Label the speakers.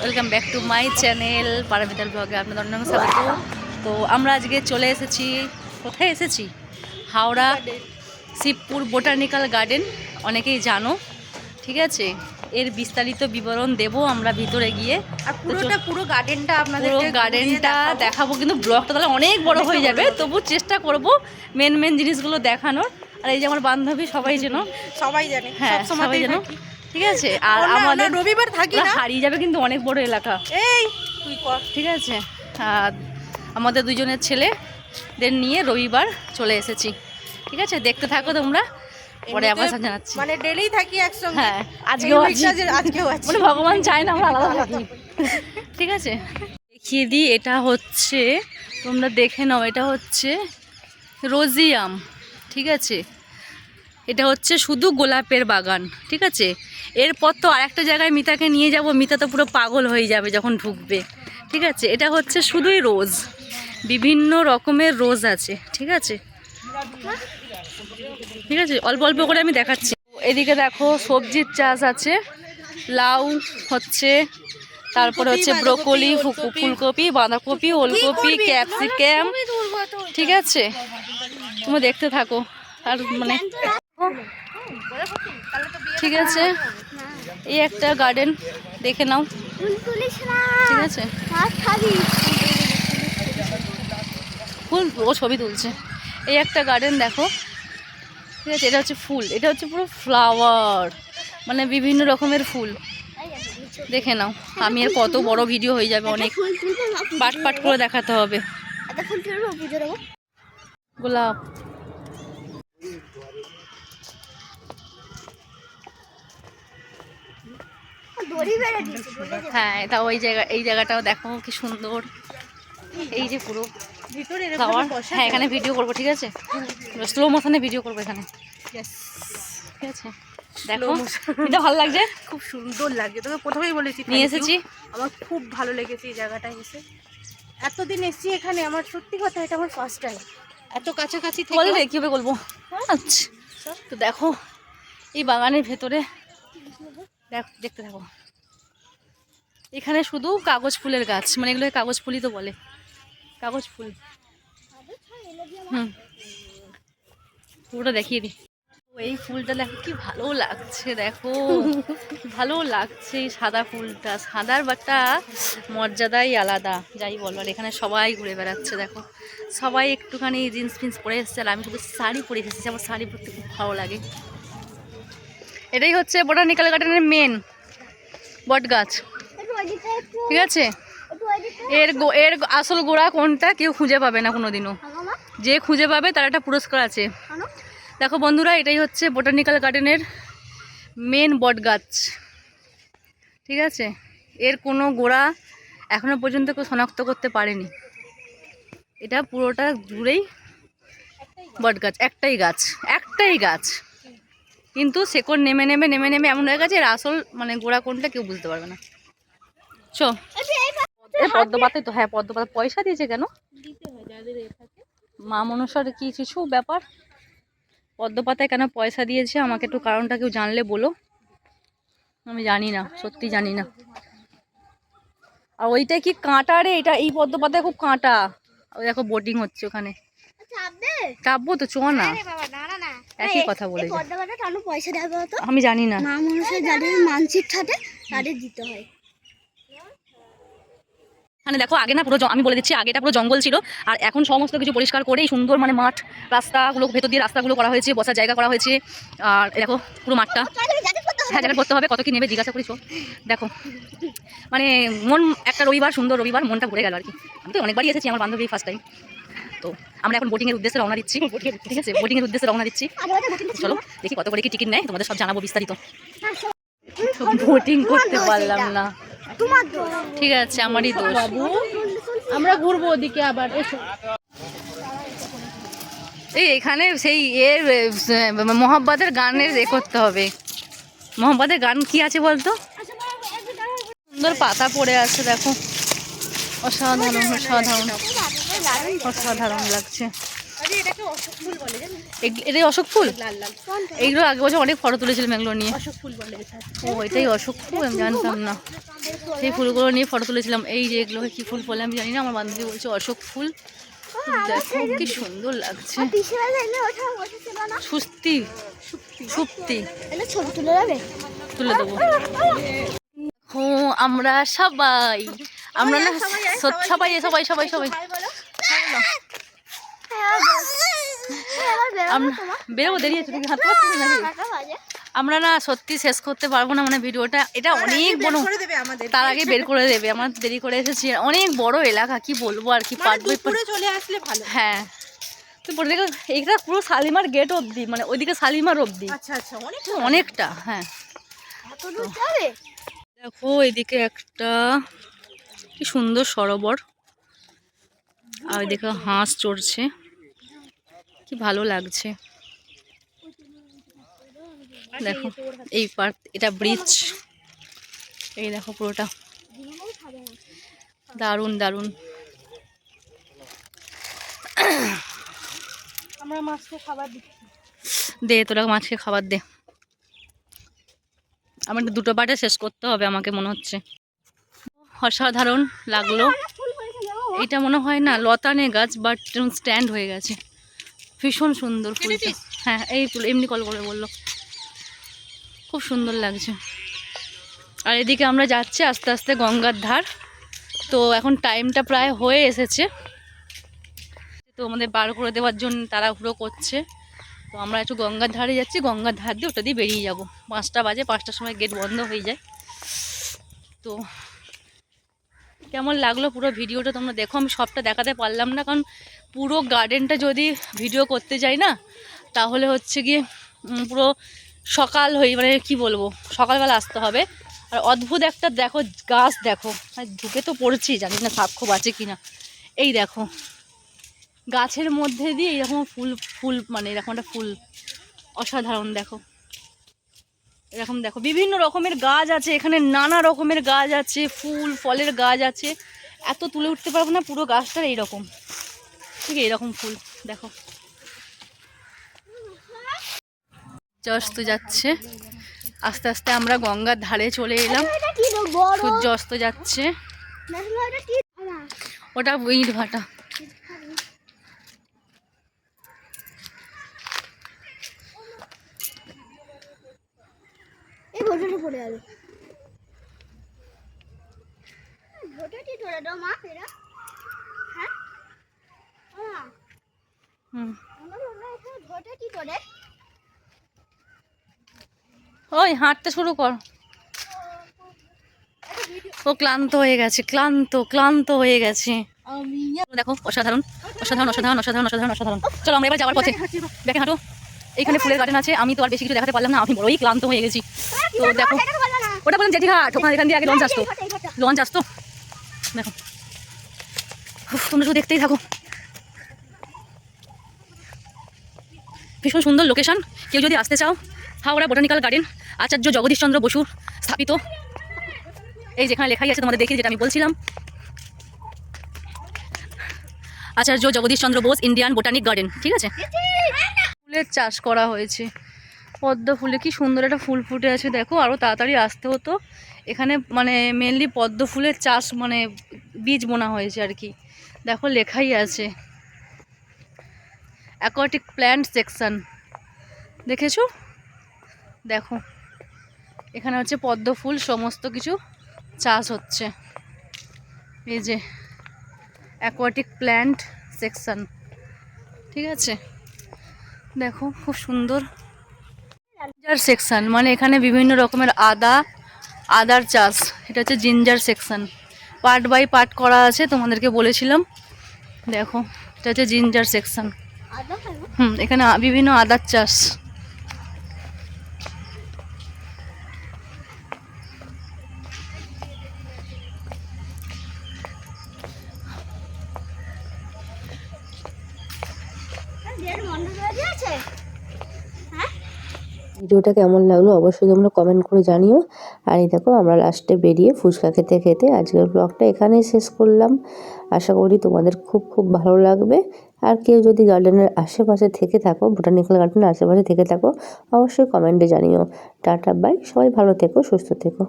Speaker 1: Welcome back to my channel পারামিতাল ব্লগে আপনাদের অন্য স্বাগত। তো আমরা আজকে চলে এসেছি কোথায় এসেছি? হাওড়া শিবপুর বোটানিক্যাল গার্ডেন অনেকেই জানো ঠিক আছে? এর বিস্তারিত বিবরণ দেব আমরা ভিতরে গিয়ে।
Speaker 2: আর পুরোটা পুরো গার্ডেনটা আপনাদের
Speaker 1: পুরো গার্ডেনটা দেখাবো। কিন্তু ব্লগটা তাহলে অনেক বড় হয়ে যাবে। তবু চেষ্টা করব মেন মেন জিনিসগুলো দেখানোর। আর এই যে আমার বান্ধবী সবাই যেন
Speaker 2: সবাই জানে
Speaker 1: হ্যাঁ সবাই যেন ঠিক আছে? আর আমাদের
Speaker 2: রবিবার থাকি না
Speaker 1: হারিয়ে যাবে কিন্তু অনেক বড় এলাকা।
Speaker 2: এই তুই কর।
Speaker 1: ঠিক আছে? আর আমাদের দুজনের ছেলেদের নিয়ে রবিবার চলে এসেছি। ঠিক আছে? দেখতে থাকো তোমরা। পরে আবার জানাচ্ছি।
Speaker 2: মানে ডেলি থাকি একসঙ্গে।
Speaker 1: হ্যাঁ আজকেও আছি।
Speaker 2: আজকেও আছি।
Speaker 1: মানে ভগবান চায় না আমরা আলাদা থাকি। ঠিক আছে? দেখিয়ে দিই এটা হচ্ছে তোমরা দেখে নাও এটা হচ্ছে রোজিয়াম। ঠিক আছে? এটা হচ্ছে শুধু গোলাপের বাগান ঠিক আছে? এরপর তো আরেকটা জায়গায় মিতাকে নিয়ে যাব মিতা তো পুরো পাগল হয়ে যাবে যখন ঢুকবে ঠিক আছে? এটা হচ্ছে শুধুই রোজ বিভিন্ন রকমের রোজ আছে ঠিক আছে? ঠিক আছে? অল্প অল্প করে আমি দেখাচ্ছি। এদিকে দেখো সবজির চাষ আছে লাউ হচ্ছে তারপরে হচ্ছে ব্রোকলি ফুলকপি বাঁধাকপি ওলকপি ক্যাপসিকাম ঠিক আছে? তুমি দেখতে থাকো আর মানে ঠিক আছে। এই একটা গার্ডেন দেখে নাও। ঠিক আছে। ফুল ও ছবি তুলছে। এই একটা গার্ডেন দেখো। ঠিক আছে এটা হচ্ছে ফুল। এটা হচ্ছে পুরো ফ্লাওয়ার মানে বিভিন্ন রকমের ফুল। দেখে নাও। আমি আর কত বড় ভিডিও হয়ে যাবে অনেক। পাট পাট করে দেখাতে হবে। গোলাপ। হ্যাঁ তা ওই জায়গা এই জায়গাটাও দেখো কি সুন্দর। এই যে পুরো
Speaker 2: ভিতরে
Speaker 1: হ্যাঁ এখানে ভিডিও করব ঠিক আছে? স্লো মোশনে ভিডিও করব এখানে। ঠিক আছে? দেখো এটা ভালো লাগছে?
Speaker 2: খুব সুন্দর লাগে তোকে প্রথমেই বলেছি
Speaker 1: নিয়ে এসেছি।
Speaker 2: আমার খুব ভালো লেগেছে এই জায়গাটায় এসে। এতদিন এসেছি এখানে আমার সত্যি কথা এটা আমার ফার্স্ট টাইম এত কাছাকাছি
Speaker 1: বলবে কীভাবে বলব? আচ্ছা তো দেখো এই বাগানের ভেতরে দেখো দেখতে থাকো। এখানে শুধু কাগজ ফুলের গাছ মানে এগুলো কাগজ ফুলই তো বলে। কাগজ ফুল। হুম। পুরোটা দেখিয়ে দিই। এই ফুলটা দেখো, কি ভালো লাগছে, দেখো। ভালো লাগছে সাদা ফুলটা। সাদার একটা মর্যাদাই আলাদা, যাই বলো। আর এখানে সবাই ঘুরে বেড়াচ্ছে, দেখো। সবাই একটুখানি জিন্স ফিন্স পরে এসেছে, আর আমি শুধু শাড়ি পরে এসেছি, আমার শাড়ি পরতে খুব ভালো লাগে। এটাই হচ্ছে বোটানিক্যাল গার্ডেনের মেন বট গাছ ঠিক আছে? এর এর আসল গোড়া কোনটা কেউ খুঁজে পাবে না কোনোদিনও। যে খুঁজে পাবে তার একটা পুরস্কার আছে। দেখো বন্ধুরা এটাই হচ্ছে বোটানিক্যাল গার্ডেনের মেন বট গাছ। ঠিক আছে? এর কোনো গোড়া এখনও পর্যন্ত কেউ শনাক্ত করতে পারেনি। এটা পুরোটা জুড়েই বট গাছ একটাই গাছ একটাই গাছ। কিন্তু শেকড় নেমে নেমে নেমে নেমে এমন হয়ে গেছে এর আসল মানে গোড়া কোনটা কেউ বুঝতে পারবে না। চ এ পদ্ম পাতাই তো হ্যাঁ পদ্ম পাতা পয়সা দিয়েছে কেন? মা মনসার কি কিছু ব্যাপার? পদ্ম পাতায় কেন পয়সা দিয়েছে? আমাকে একটু কারণটা কেউ জানলে বলো। আমি জানি না সত্যি জানি না। আর ওইটা কি কাঁটা রে? এটা এই পদ্ম পাতায় খুব কাঁটা। ওই দেখো বোটিং হচ্ছে ওখানে। চাপবো তো চো না। একই কথা বলে
Speaker 3: পয়সা
Speaker 1: আমি জানি না।
Speaker 3: মা মানুষের যাদের মানসিক থাকে তাদের দিতে হয়।
Speaker 1: মানে দেখো আগে না পুরো আমি বলে দিচ্ছি আগে এটা পুরো জঙ্গল ছিল আর এখন সমস্ত কিছু পরিষ্কার করে এই সুন্দর মানে মাঠ রাস্তাগুলো ভেতর দিয়ে রাস্তাগুলো করা হয়েছে বসার জায়গা করা হয়েছে আর দেখো পুরো মাঠটা। হ্যাঁ জায়গা করতে হবে কত কি নেবে জিজ্ঞাসা করিস দেখো মানে মন একটা রবিবার সুন্দর রবিবার মনটা ঘুরে গেল আর কি। আমি তো অনেকবারই এসেছি আমার বান্ধবী ফার্স্ট টাইম তো আমরা এখন বোটিংয়ের উদ্দেশ্যে রওনা দিচ্ছি। ঠিক আছে বোটিংয়ের উদ্দেশ্যে রওনা দিচ্ছি। চলো দেখি কত করে কি টিকিট নেয় তোমাদের সব জানাব বিস্তারিত। বোটিং করতে পারলাম না।
Speaker 3: তোমার
Speaker 1: ঠিক আছে আমারই দোষ।
Speaker 2: আমরা ঘুরবো ওদিকে আবার এসো।
Speaker 1: এই এখানে সেই এর মোহাম্মদের গানের এ করতে হবে। মোহাম্মদের গান কি আছে বলতো? সুন্দর পাতা পড়ে আছে দেখো। অসাধারণ অসাধারণ। অসাধারণ লাগছে। এটাই অশোক ফুল? এইগুলো আগে বছর অনেক ফটো তুলেছিলাম এগুলো নিয়ে।
Speaker 2: অশোক ফুল বলে। এটা
Speaker 1: ও এটাই অশোক ফুল আমি জানতাম না। সেই ফুলগুলো নিয়ে ফটো তুলেছিলাম। এই যে এগুলোকে কি ফুল বলে আমি জানি না আমার বান্ধবী বলছে অশোক ফুল। দেখো কি সুন্দর লাগছে।
Speaker 3: না?
Speaker 1: সুস্তি সুপ্তি।
Speaker 3: তুলে
Speaker 1: দেবো? ও আমরা সবাই আমরা না সবাই সবাই সবাই সবাই আমরা বেরোবো দেরি আছে তুমি হাত পাচ্ছিস নাকি? আমরা না সত্যি শেষ করতে পারব না মানে ভিডিওটা এটা অনেক বড় তার আগে বের করে দেবে আমার দেরি করে এসেছি। অনেক বড় এলাকা কি বলব আর কি
Speaker 2: মানে
Speaker 1: পারব
Speaker 2: চলে আসলে ভালো।
Speaker 1: হ্যাঁ। পরে দেখো এইটা পুরো শালিমার গেট অবধি মানে ওইদিকে শালিমার অবধি।
Speaker 2: আচ্ছা আচ্ছা অনেক
Speaker 1: অনেকটা হ্যাঁ। দেখো এদিকে একটা কি সুন্দর সরোবর। আর ওইদিকে হাঁস চড়ছে। কি ভালো লাগছে। দেখো এই পার্ক এটা ব্রিজ এই দেখো পুরোটা। দারুণ দারুণ।
Speaker 2: আমরা মাছকে খাবার দিচ্ছি।
Speaker 1: দে তোরা মাছকে খাবার দে। আমাকে দুটো পাটে শেষ করতে হবে আমাকে মনে হচ্ছে। অসাধারণ লাগল। এটা মনে হয় না লতানে গাছ বাট স্ট্যান্ড হয়ে গেছে। ভীষণ সুন্দর ফুলটা। হ্যাঁ এই এমনি কল করে বলল। খুব সুন্দর লাগছে। আর এদিকে আমরা যাচ্ছি আস্তে আস্তে গঙ্গার ধার। তো এখন টাইমটা প্রায় হয়ে এসেছে। তো আমাদের বার করে দেওয়ার জন্য তাড়াহুড়ো করছে। তো আমরা একটু গঙ্গার ধারে যাচ্ছি। গঙ্গার ধার দিয়ে ওটা দিয়ে বেরিয়ে যাব। পাঁচটা বাজে, পাঁচটার সময় গেট বন্ধ হয়ে যায়। তো কেমন লাগল পুরো ভিডিওটা তোমরা দেখো। আমি সবটা দেখাতে পারলাম না, কারণ পুরো গার্ডেনটা যদি ভিডিও করতে যাই না, তাহলে হচ্ছে গিয়ে পুরো সকাল হয়ে মানে কি বলব? সকালবেলা আসতে হবে। আর অদ্ভুত একটা দেখো গাছ দেখো। আর ঢুকে তো পড়ছি জানি না সাপ খুব আছে কিনা। এই দেখো। গাছের মধ্যে দিয়ে এরকম ফুল ফুল মানে এরকম একটা ফুল অসাধারণ দেখো। এরকম দেখো। বিভিন্ন রকমের গাছ আছে, এখানে নানা রকমের গাছ আছে, ফুল, ফলের গাছ আছে। এত তুলে উঠতে পারব না, পুরো গাছটার এইরকম। ঠিক এইরকম ফুল, দেখো। অস্ত যাচ্ছে। আস্তে আস্তে আমরা গঙ্গার ধারে চলে এলাম। সূর্য অস্ত যাচ্ছে। ওটা ইট ভাটা।
Speaker 3: হ্যাঁ? মা
Speaker 1: হুম
Speaker 3: আমার মনে হয় এখানে ঘোটাটি করে
Speaker 1: ওই, হাঁটতে শুরু কর। ও ক্লান্ত হয়ে গেছে, ক্লান্ত ক্লান্ত হয়ে গেছে। দেখো, অসাধারণ অসাধারণ অসাধারণ অসাধারণ অসাধারণ অসাধারণ। চলো, আমরা এবার যাওয়ার পথে। দেখে হাঁটো, এখানে ফুলের গার্ডেন আছে, আমি তো আর বেশি কিছু দেখাতে পারলাম না, আমি বড়ই ক্লান্ত হয়ে গেছি। তো দেখো, ওটা বললাম জেঠিঘাট ওখানে এখান দিয়ে আগে লঞ্চ আসতো। লঞ্চ আসতো দেখো তোমরা শুধু দেখতেই থাকো। ভীষণ সুন্দর লোকেশন কেউ যদি আসতে চাও হাওড়া বোটানিক্যাল গার্ডেন, আচার্য জগদীশচন্দ্র বসুর স্থাপিত। এই যেখানে লেখাই আছে তোমাদের দেখি যেটা আমি বলছিলাম। Acharya Jagadishchandra Bose, Indian botanic garden, ঠিক আছে? ফুলের চাষ করা হয়েছে। পদ্ম ফুলে কি সুন্দর একটা ফুল ফুটে আছে, দেখো আরও তাড়াতাড়ি আসতে হতো। এখানে মানে মেনলি পদ্ম ফুলের চাষ মানে বীজ বোনা হয়েছে আর কি। দেখো, লেখাই আছে। অ্যাকোয়াটিক প্ল্যান্ট সেকশন দেখেছ? দেখো। এখানে হচ্ছে পদ্ম ফুল সমস্ত কিছু চাষ হচ্ছে। এই যে অ্যাকোয়াটিক প্ল্যান্ট সেকশন ঠিক আছে? দেখো খুব সুন্দর। জিঞ্জার সেকশন মানে এখানে বিভিন্ন রকমের আদা আদার চাষ। এটা হচ্ছে ginger section part by part করা আছে তোমাদেরকে বলেছিলাম। দেখো এটা হচ্ছে জিঞ্জার সেকশন হুম এখানে বিভিন্ন আদার চাষ
Speaker 3: দেড় বন্ধ করে দিয়েছে হ্যাঁ
Speaker 4: ভিডিওটা কেমন লাগল অবশ্যই তোমরা কমেন্ট করে জানিও। আর এই দেখো, আমরা লাস্টে বেরিয়ে ফুচকা খেতে খেতে আজকের ব্লগটা এখানেই শেষ করলাম। আশা করি তোমাদের খুব খুব ভালো লাগবে। আর কেউ যদি গার্ডেনের আশেপাশে থেকে থাকো বোটানিক্যাল গার্ডেনের আশেপাশে থেকে থাকো, অবশ্যই কমেন্টে জানিও। টাটা বাই সবাই ভালো থেকো, সুস্থ থেকো।